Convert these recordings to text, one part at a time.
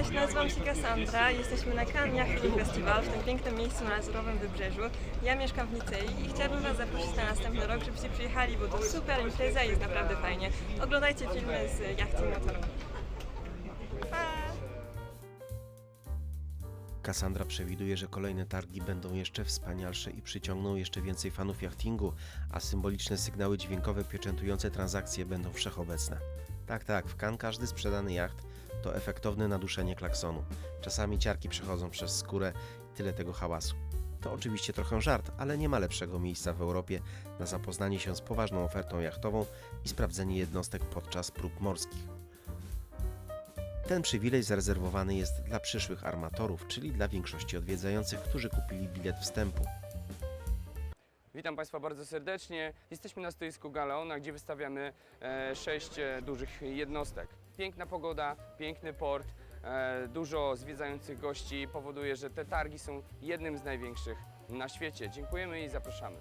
Cześć, nazywam się Cassandra. Jesteśmy na Cannes Yachting Festival w tym pięknym miejscu na Lazurowym Wybrzeżu. Ja mieszkam w Nicei i chciałabym Was zaprosić na następny rok, żebyście przyjechali, bo to super impreza i jest naprawdę fajnie. Oglądajcie filmy z Yachting Motoru. Pa! Cassandra przewiduje, że kolejne targi będą jeszcze wspanialsze i przyciągną jeszcze więcej fanów jachtingu, a symboliczne sygnały dźwiękowe pieczętujące transakcje będą wszechobecne. Tak, tak, w Cannes każdy sprzedany jacht to efektowne naduszenie klaksonu. Czasami ciarki przechodzą przez skórę i tyle tego hałasu. To oczywiście trochę żart, ale nie ma lepszego miejsca w Europie na zapoznanie się z poważną ofertą jachtową i sprawdzenie jednostek podczas prób morskich. Ten przywilej zarezerwowany jest dla przyszłych armatorów, czyli dla większości odwiedzających, którzy kupili bilet wstępu. Witam Państwa bardzo serdecznie. Jesteśmy na stoisku Galeona, gdzie wystawiamy e, sześć e, dużych jednostek. Piękna pogoda, piękny port, e, dużo zwiedzających gości powoduje, że te targi są jednym z największych na świecie. Dziękujemy i zapraszamy.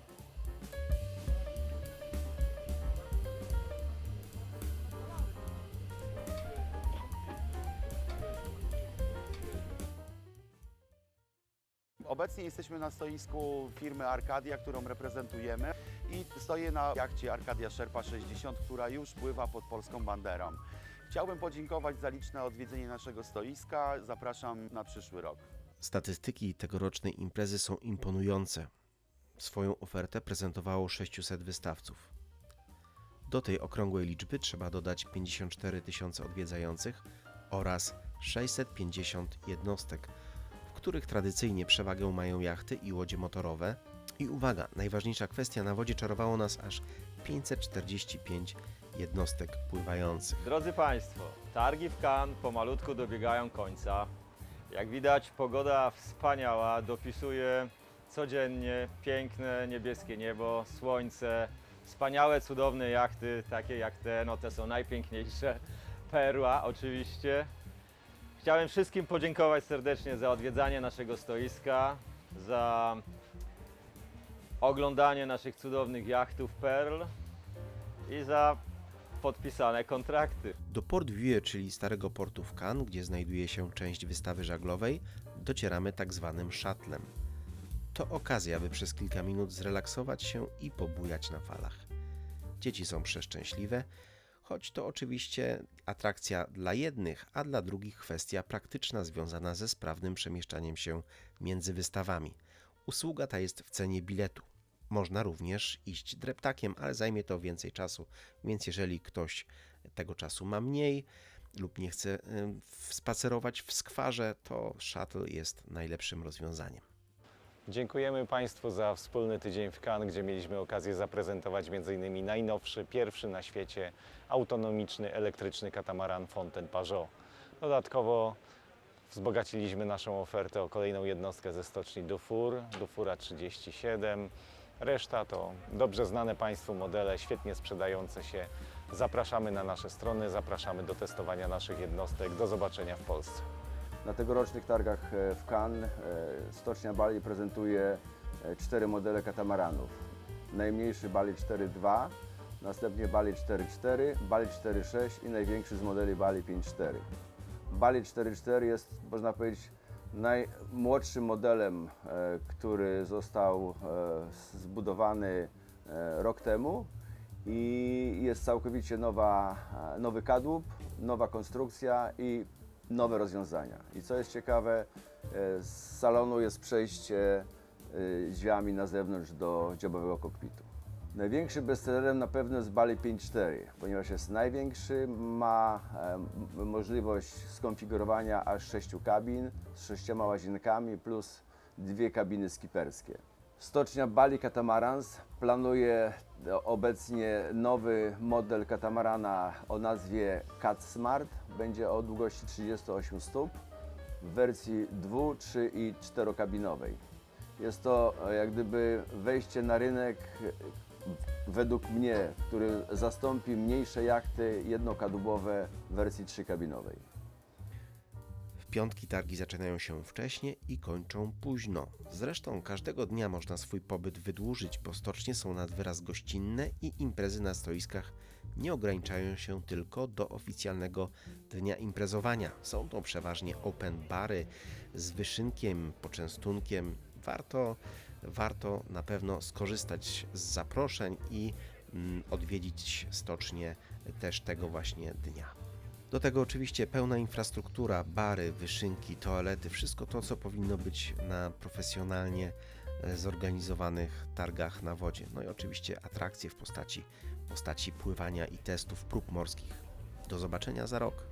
Obecnie jesteśmy na stoisku firmy Arcadia, którą reprezentujemy i stoję na jachcie Arcadia Sherpa 60, która już pływa pod polską banderą. Chciałbym podziękować za liczne odwiedzenie naszego stoiska. Zapraszam na przyszły rok. Statystyki tegorocznej imprezy są imponujące. Swoją ofertę prezentowało 600 wystawców. Do tej okrągłej liczby trzeba dodać 54 tysiące odwiedzających oraz 650 jednostek, w których tradycyjnie przewagę mają jachty i łodzie motorowe. I uwaga, najważniejsza kwestia, na wodzie czarowało nas aż 545 jednostek pływających. Drodzy Państwo, targi w Cannes pomalutku dobiegają końca. Jak widać, pogoda wspaniała, dopisuje codziennie piękne niebieskie niebo, słońce, wspaniałe, cudowne jachty, takie jak te, no te są najpiękniejsze. Perła oczywiście. Chciałem wszystkim podziękować serdecznie za odwiedzanie naszego stoiska, za oglądanie naszych cudownych jachtów Pearl i za podpisane kontrakty. Do Port Vue, czyli starego portu w Cannes, gdzie znajduje się część wystawy żaglowej, docieramy tak zwanym shuttlem. To okazja, by przez kilka minut zrelaksować się i pobujać na falach. Dzieci są przeszczęśliwe, choć to oczywiście atrakcja dla jednych, a dla drugich kwestia praktyczna związana ze sprawnym przemieszczaniem się między wystawami. Usługa ta jest w cenie biletu. Można również iść dreptakiem, ale zajmie to więcej czasu, więc jeżeli ktoś tego czasu ma mniej lub nie chce spacerować w skwarze, to shuttle jest najlepszym rozwiązaniem. Dziękujemy Państwu za wspólny tydzień w Cannes, gdzie mieliśmy okazję zaprezentować m.in. najnowszy, pierwszy na świecie autonomiczny, elektryczny katamaran Fontaine Pajot. Dodatkowo wzbogaciliśmy naszą ofertę o kolejną jednostkę ze stoczni Dufour, Dufoura 37. Reszta to dobrze znane Państwu modele, świetnie sprzedające się. Zapraszamy na nasze strony, zapraszamy do testowania naszych jednostek. Do zobaczenia w Polsce. Na tegorocznych targach e, w Cannes e, Stocznia Bali prezentuje e, cztery modele katamaranów. Najmniejszy Bali 4.2, następnie Bali 4.4, Bali 4.6 i największy z modeli Bali 5.4. Bali 4.4 jest, można powiedzieć, najmłodszym modelem, e, który został e, zbudowany e, rok temu i jest całkowicie nowa, nowy kadłub, nowa konstrukcja i nowe rozwiązania. I co jest ciekawe, z salonu jest przejście drzwiami na zewnątrz do dziobowego kokpitu. Największym bestsellerem na pewno jest Bali 5.4, ponieważ jest największy, ma e, możliwość skonfigurowania aż sześciu kabin z sześcioma łazienkami plus dwie kabiny skiperskie. Stocznia Bali Catamarans planuje e, obecnie nowy model katamarana o nazwie Cat Smart. Będzie o długości 38 stóp w wersji 2, 3 i 4 kabinowej. Jest to e, jak gdyby wejście na rynek według mnie, który zastąpi mniejsze jachty jednokadłubowe w wersji 3 kabinowej. W piątki targi zaczynają się wcześnie i kończą późno. Zresztą każdego dnia można swój pobyt wydłużyć, bo stocznie są nad wyraz gościnne i imprezy na stoiskach nie ograniczają się tylko do oficjalnego dnia imprezowania. Są to przeważnie open bary z wyszynkiem, poczęstunkiem. Warto, warto na pewno skorzystać z zaproszeń i mm, odwiedzić stocznie też tego właśnie dnia. Do tego oczywiście pełna infrastruktura, bary, wyszynki, toalety, wszystko to, co powinno być na profesjonalnie e, zorganizowanych targach na wodzie. No i oczywiście atrakcje w postaci, postaci pływania i testów prób morskich. Do zobaczenia za rok.